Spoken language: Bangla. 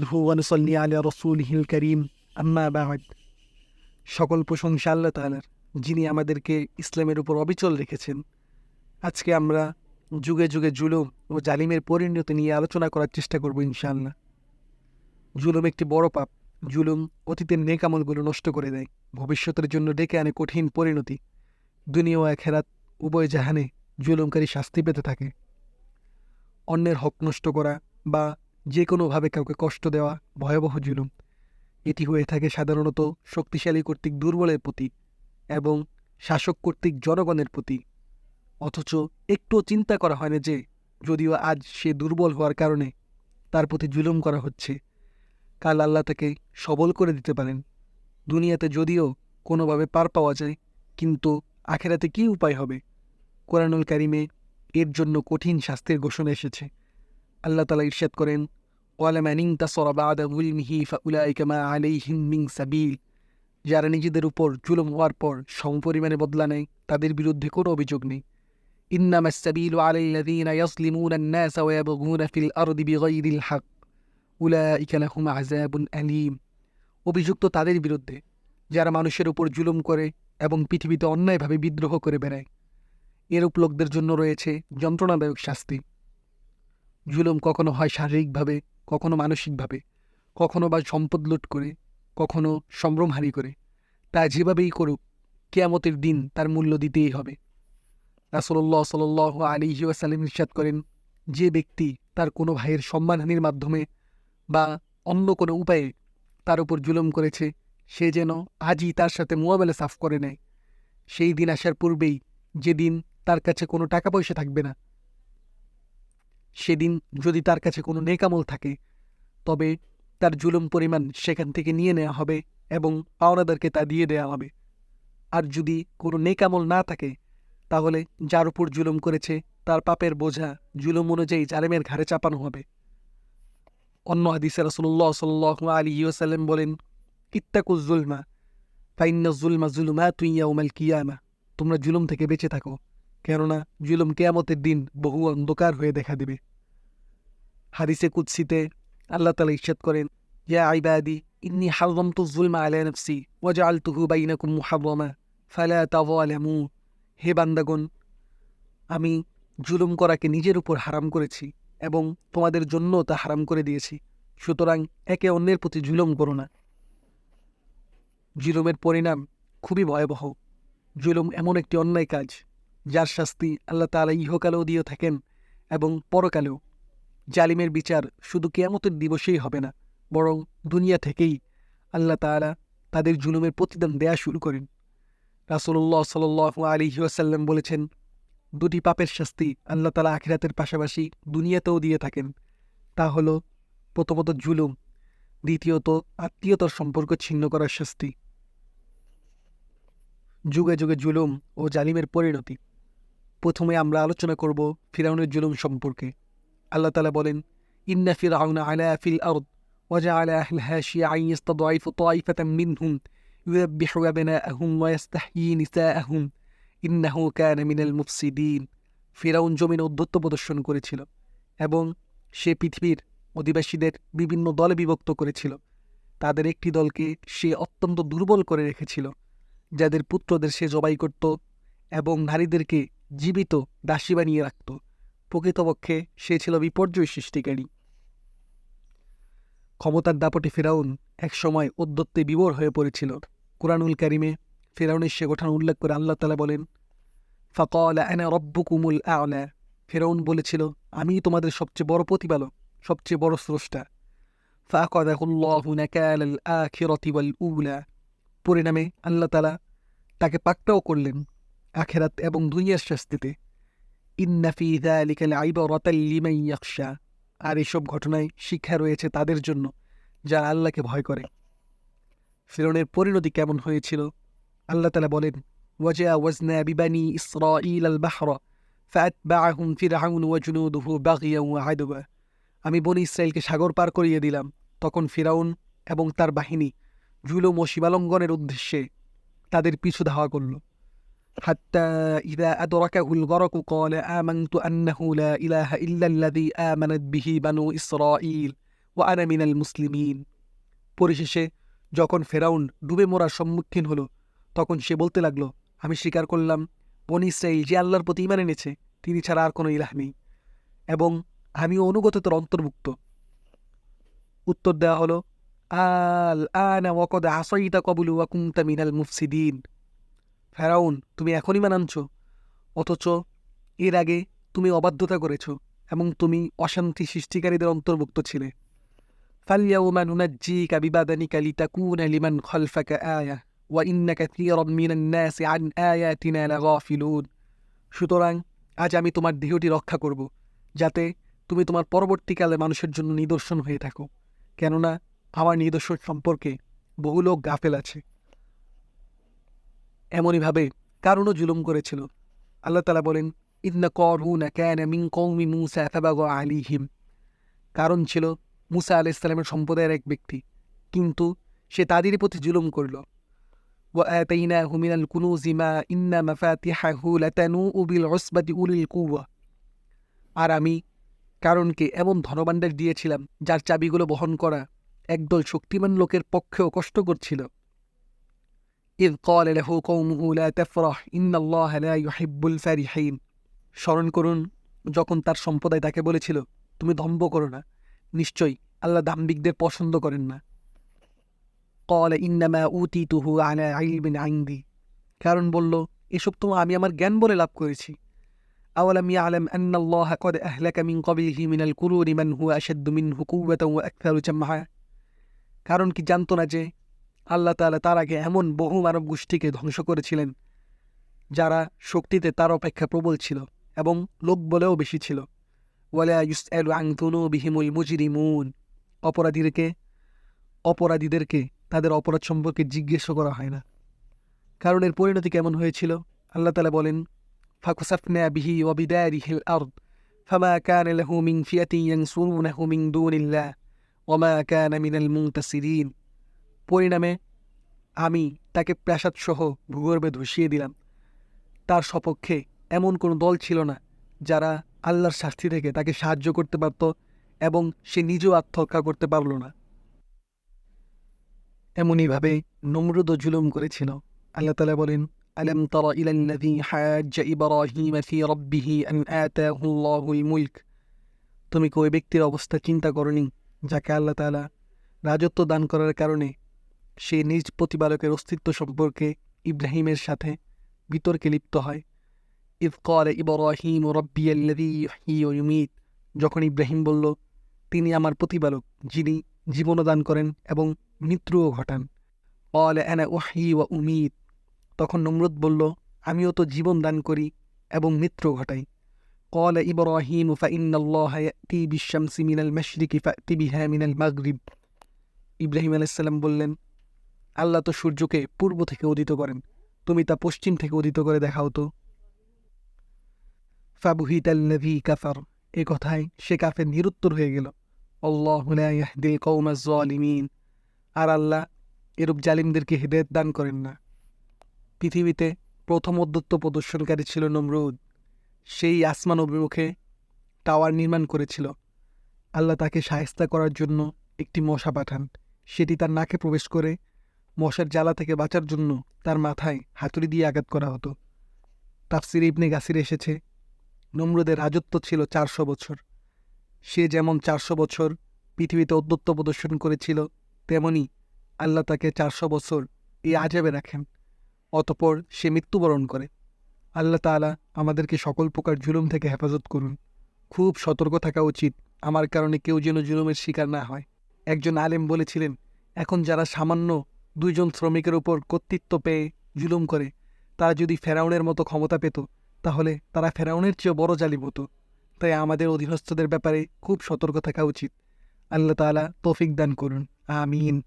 নুসল্লি আলিয়া রসুল হিল করিম সকল প্রশংসা আল্লাহ তালার যিনি আমাদেরকে ইসলামের উপর অবিচল রেখেছেন। আজকে আমরা যুগে যুগে জুলুম ও জালিমের পরিণতি নিয়ে আলোচনা করার চেষ্টা করব ইনশাআল্লাহ। জুলুম একটি বড় পাপ। জুলুম অতীতের নেকামলগুলো নষ্ট করে দেয়। ভবিষ্যতের জন্য ডেকে আনে কঠিন পরিণতি। দুনিয়া ও এখেরাত উভয় জাহানে জুলুমকারী শাস্তি পেতে থাকে। অন্যের হক নষ্ট করা বা যে কোনোভাবে কাউকে কষ্ট দেওয়া ভয়াবহ জুলুম। এটি হয়ে থাকে সাধারণত শক্তিশালী কর্তৃক দুর্বলের প্রতি এবং শাসক কর্তৃক জনগণের প্রতি। অথচ একটুও চিন্তা করা হয় না যে, যদিও আজ সে দুর্বল হওয়ার কারণে তার প্রতি জুলুম করা হচ্ছে, কাল আল্লাহ তাকে সবল করে দিতে পারেন। দুনিয়াতে যদিও কোনোভাবে পার পাওয়া যায়, কিন্তু আখেরাতে কী উপায় হবে? কোরআনুল কারিমে এর জন্য কঠিন শাস্তির ঘোষণা এসেছে। আল্লাহ তালা ইরশাদ করেন ওয়ালাম্যানিং তাসরা বাদা গুলমিহি ফাউলাইকা মা আলাইহিম মিন সাবিল যারা নিজেদের উপর জুলুম হওয়ার পর সমপরিমাণে বদলা নেয় তাদের বিরুদ্ধে কোনো অভিযোগ নেই ইন্নামা السبيل على الذين يظلمون الناس ويبغون في الأرض بغير الحق أولئك لهم عذاب أليم অভিযুক্ত তাদের বিরুদ্ধে যারা মানুষের উপর জুলুম করে এবং পৃথিবীতে অন্যায়ভাবে বিদ্রোহ করে বেড়ায় এরূপ লোকদের জন্য রয়েছে যন্ত্রণাদায়ক শাস্তি জুলুম কখনো হয় শারীরিকভাবে কখনো মানসিকভাবে, কখনো বা সম্পদ লুট করে, কখনো সম্ভ্রমহারি করে। তা যেভাবেই করুক, কেয়ামতের দিন তার মূল্য দিতেই হবে। রাসলল্লাহ সাল আলী ওয়াসাল্লাম ইরশাদ করেন, যে ব্যক্তি তার কোনো ভাইয়ের সম্মানহানির মাধ্যমে বা অন্য কোনো উপায়ে তার উপর জুলুম করেছে, সে যেন আজই তার সাথে মোয়াবেলা সাফ করে নেয়। সেই দিন আসার পূর্বেই যেদিন তার কাছে কোনো টাকা পয়সা থাকবে না সেদিন যদি তার কাছে কোনো নেকামল থাকে, তবে তার জুলুম পরিমাণ সেখান থেকে নিয়ে নেওয়া হবে এবং পাওনাদারকে তা দিয়ে দেওয়া হবে। আর যদি কোনো নেকামল না থাকে, তাহলে যার উপর জুলুম করেছে, তার পাপের বোঝা জুলুম অনুযায়ী জালেমের ঘাড়ে চাপানো হবে। অন্য হাদিসে রসুল্লাহ সাল্লাহ আলী ওসাল্লাম বলেন ইত্তাকুজ জুলমা ফাইন্না জুলমা জুলুমা তুইয়া উমাল কিয়ামা। তোমরা জুলুম থেকে বেঁচে থাকো। কেননা জুলুম কেয়ামতের দিন বহু অন্ধকার হয়ে দেখা দেবে। হাদিসে কুৎসিতে আল্লাহ তালা ইচ্ছেদ করেন, ইয়া আইবাদি ইন্নি হারমতু জুলমা আলা নফসি ওয়াজআলতুহু বাইনাকুম মুহাররামা, ফালা তাযালামু। হে বান্দাগণ, আমি জুলুম করাকে নিজের উপর হারাম করেছি এবং তোমাদের জন্য তা হারাম করে দিয়েছি। সুতরাং একে অন্যের প্রতি জুলুম করো না। জুলুমের পরিণাম খুবই ভয়াবহ। জুলুম এমন একটি অন্যায় কাজ যার শাস্তি আল্লাহ তালা ইহকালেও দিয়ে থাকেন এবং পরকালেও। জালিমের বিচার শুধু কেয়ামতের দিবসেই হবে না, বরং দুনিয়া থেকেই আল্লাহ তালা তাদের জুলুমের প্রতিদান দেয়া শুরু করেন। রাসুল্লাহ সাল আলী ওয়াসাল্লাম বলেছেন, দুটি পাপের শাস্তি আল্লাহ তালা আখিরাতের পাশাপাশি দুনিয়াতেও দিয়ে থাকেন। তা হলো, প্রথমত জুলুম, দ্বিতীয়ত আত্মীয়তার সম্পর্ক ছিন্ন করার শাস্তি। যুগে যুগে জুলুম ও জালিমের পরিণতি। প্রথমে আমরা আলোচনা করব ফিরাউনের জুলুম সম্পর্কে। আল্লাহ তালা বলেন, ইন্না ফিরাউন আলা ফিল আউদ ওয়াজা আলা আহল হাশি আইন ইস্তাদাইফ তাইফাতাম মিনহুম, ইউযাব্বিহু আবনাআহুম ওয়া ইস্তাহয়ি নিসাআহুম, ইন্নাহু কানা মিনাল মুফসিদিন। ফিরাউন জমিন অধ্যত্ব প্রদর্শন করেছিল এবং সে পৃথিবীর অধিবাসীদের বিভিন্ন দলে বিভক্ত করেছিল। তাদের একটি দলকে সে অত্যন্ত দুর্বল করে রেখেছিল, যাদের পুত্রদের সে জবাই করত এবং নারীদেরকে জীবিত দাসী বানিয়ে রাখত। প্রকৃতপক্ষে সে ছিল বিপর্যয় সৃষ্টিকারী। ক্ষমতার দাপটে ফেরাউন একসময় উদ্যত্তে বিবর হয়ে পড়েছিল। কোরআনুল কারিমে ফেরাউনের সে গঠন উল্লেখ করে আল্লাহ তালা বলেন, ফকল আনা রব্বুকুমুল আলা। ফেরাউন বলেছিল, আমি তোমাদের সবচেয়ে বড় প্রতিপালক, সবচেয়ে বড় স্রষ্টা। উলা। পরিণামে আল্লাহ তালা তাকে পাকটাও করলেন। আখেরাত এবং দুনিয়ার শাস্তিতে ইন্নাফি দালিকাল আইব রতাল্লিমাই ইয়াকশা আর এসব ঘটনায় শিক্ষা রয়েছে তাদের জন্য যারা আল্লাহকে ভয় করে ফেরনের পরিণতি কেমন হয়েছিল আল্লাহ তালা বলেন وجاوزنا ببني إسرائيل البحر فأتبعهم فرعون وجنوده بغيا وعدوا আমি বনি ইসরায়েলকে সাগর পার করিয়ে দিলাম তখন ফিরাউন এবং তার বাহিনী জুলুম ও সীমালঙ্ঘনের উদ্দেশ্যে তাদের পিছু ধাওয়া করল حتى إذا أدركه الغرق قال آمنت أنه لا إله إلا الذي آمنت به بنو إسرائيل ও আনা মিনাল মুসলিমিন পরিশেষে যখন ফেরাউন ডুবে মরার সম্মুখীন হলো তখন সে বলতে লাগলো আমি স্বীকার করলাম বনি ইসরাইল যে আল্লাহর প্রতি ইমান এনেছে তিনি ছাড়া আর কোনো ইলাহ নেই এবং আমিও অনুগতদের অন্তর্ভুক্ত উত্তর দেওয়া হলো আল আনা ওয়াকদ আসইতা কবুলু ওয়াকুমতা মিনাল মুফসিদিন ফেরাউন তুমি এখনই মানাঞ্চ অথচ এর আগে তুমি অবাধ্যতা করেছ এবং তুমি অশান্তি সৃষ্টিকারীদের অন্তর্ভুক্ত ছিলে فاليوم ننجيك ببدنك لتكون لمن خلفك آية وإن كثيرا من الناس عن آياتنا لغافلون সুতরাং আজ আমি তোমার দেহটি রক্ষা করব যাতে তুমি তোমার পরবর্তীকালে মানুষের জন্য নিদর্শন হয়ে থাকো কেননা আমার নিদর্শন সম্পর্কে বহু লোক গাফেল আছে এমনইভাবে কারণও জুলুম করেছিল আল্লাহ তালা বলেন ইন্না করহুনা ক্যান মিন কৌমি মুসা ফাবাগ আলিহিম কারণ ছিল মুসা আলাহ ইসলামের সম্প্রদায়ের এক ব্যক্তি কিন্তু সে তাদেরই প্রতি জুলুম করল وآتيناه من الكنوز ما إن مفاتحه لتنوء بالعصبة أولي القوة আর আমি কারণকে এমন ধনভাণ্ডার দিয়েছিলাম যার চাবিগুলো বহন করা একদল শক্তিমান লোকের পক্ষেও কষ্টকর ছিল ইদ কল এলাহু কৌমুলা তেফরহ ইন্নাল্লাহ ইউহিব্বুল ফারিহিন স্মরণ করুন, যখন তার সম্প্রদায় তাকে বলেছিল, তুমি ধম্ব করো না। নিশ্চয়ই আল্লাহ দাম্বিকদের পছন্দ করেন না। কল ইন্নামা উতি তুহু আলা আইলবিন আইন্দি। কারণ বলল, এসব তো আমি আমার জ্ঞান বলে লাভ করেছি। আওয়ালাম ইয়ালাম আন্নাল্লাহ কদ আহলাকা মিন কবিলহি মিনাল কুরুনি মান হুয়া আশাদ্দু মিনহু কুওয়াতাও ওয়া আকসারু জামআ কারণ কি জানতো না যে আল্লাহ তাআলা তার আগে এমন বহু মানব গোষ্ঠীকে ধ্বংস করেছিলেন, যারা শক্তিতে তার অপেক্ষা প্রবল ছিল এবং লোক বলেও বেশি ছিল। ওয়ালা ইউসআলু আন যুনুবিহিমুল মুজরিমুন। অপরাধীদেরকে অপরাধীদেরকে তাদের অপরাধ সম্পর্কে জিজ্ঞেস করা হয় না। কারণ এর পরিণতি কেমন হয়েছিল? আল্লাহ তালা বলেন, ফাকুসাফনা বিহি ইয়ানসুরুনাহু মিন দুনিল্লাহ ওমা কান মিনাল মুনতাসিরিন। পরিণামে আমি তাকে প্রাসাদসহ ভূগর্ভে ধসিয়ে দিলাম। তার সপক্ষে এমন কোনো দল ছিল না যারা আল্লাহর শাস্তি থেকে তাকে সাহায্য করতে পারত এবং সে নিজেও আত্মহত্যা করতে পারল না। এমনইভাবে নমরুদ জুলুম করেছিল। আল্লাহ তালা বলেন, আলম তর ইলাল্লাযী হাজ্জা ফি মুলক। তুমি কি ওই ব্যক্তির অবস্থা চিন্তা করনি যাকে আল্লাহ তাআলা রাজত্ব দান করার কারণে সে নিজ প্রতিপালকের অস্তিত্ব সম্পর্কে ইব্রাহিমের সাথে বিতর্কে লিপ্ত হয়। ইদ কর ইবরাহিম ও রব্বিয়ালিমিত যখন ইব্রাহিম বলল, তিনি আমার প্রতিপালক, যিনি জীবনদান করেন এবং মৃত্যুও ঘটান। অল অ্যানা ওয়াহি ওয়া উমিত। তখন নম্রত বলল, আমিও তো জীবন দান করি এবং মৃত্যু ঘটাই। কল ইবরাহিম ফাইন্নাল্লাহাতি বিশ্বামসি মিনাল মশরিকি তিবি হ্যা মিনাল মাগরিব। ইব্রাহিম আলাইসাল্লাম বললেন আল্লাহ তো সূর্যকে পূর্ব থেকে উদিত করেন, তুমি তা পশ্চিম থেকে উদিত করে দেখাও তো। ফাবুহিতাল্লাভি কাফার, এ কথায় সে কাফের নিরুত্তর হয়ে গেল। আল্লাহ ইয়াহদি কৌমাজ জালিমিন আর আল্লাহ এরূপ জালিমদেরকে হেদায়ত দান করেন না। পৃথিবীতে প্রথম অদ্যত্ব প্রদর্শনকারী ছিল নমরুদ। সেই আসমান অভিমুখে টাওয়ার নির্মাণ করেছিল। আল্লাহ তাকে সাহেস্তা করার জন্য একটি মশা পাঠান। সেটি তার নাকে প্রবেশ করে মশার জ্বালা থেকে বাঁচার জন্য তার মাথায় হাতুড়ি দিয়ে আঘাত করা হতো। তাফসির ইবনে গাসির এসেছে। নমরুদের রাজত্ব ছিল চারশো বছর। সে যেমন চারশো বছর পৃথিবীতে অদ্যত্ব প্রদর্শন করেছিল, তেমনি আল্লাহ তাকে চারশো বছর এই আজাবে রাখেন। অতপর সে মৃত্যুবরণ করে। আল্লাহ তাআলা আমাদেরকে সকল প্রকার জুলুম থেকে হেফাজত করুন। খুব সতর্ক থাকা উচিত আমার কারণে কেউ যেন জুলুমের শিকার না হয়। একজন আলেম বলেছিলেন, এখন যারা সামান্য দুইজন শ্রমিকের উপর কর্তৃত্ব পেয়ে জুলুম করে। তারা যদি ফেরাউনের মতো ক্ষমতা পেত, তাহলে তারা ফেরাউনের চেয়েও বড় জালিম হতো তাই আমাদের অধীনস্থদের ব্যাপারে খুব সতর্ক থাকা উচিত। আল্লাহ তালা তৌফিক দান করুন। আমিন।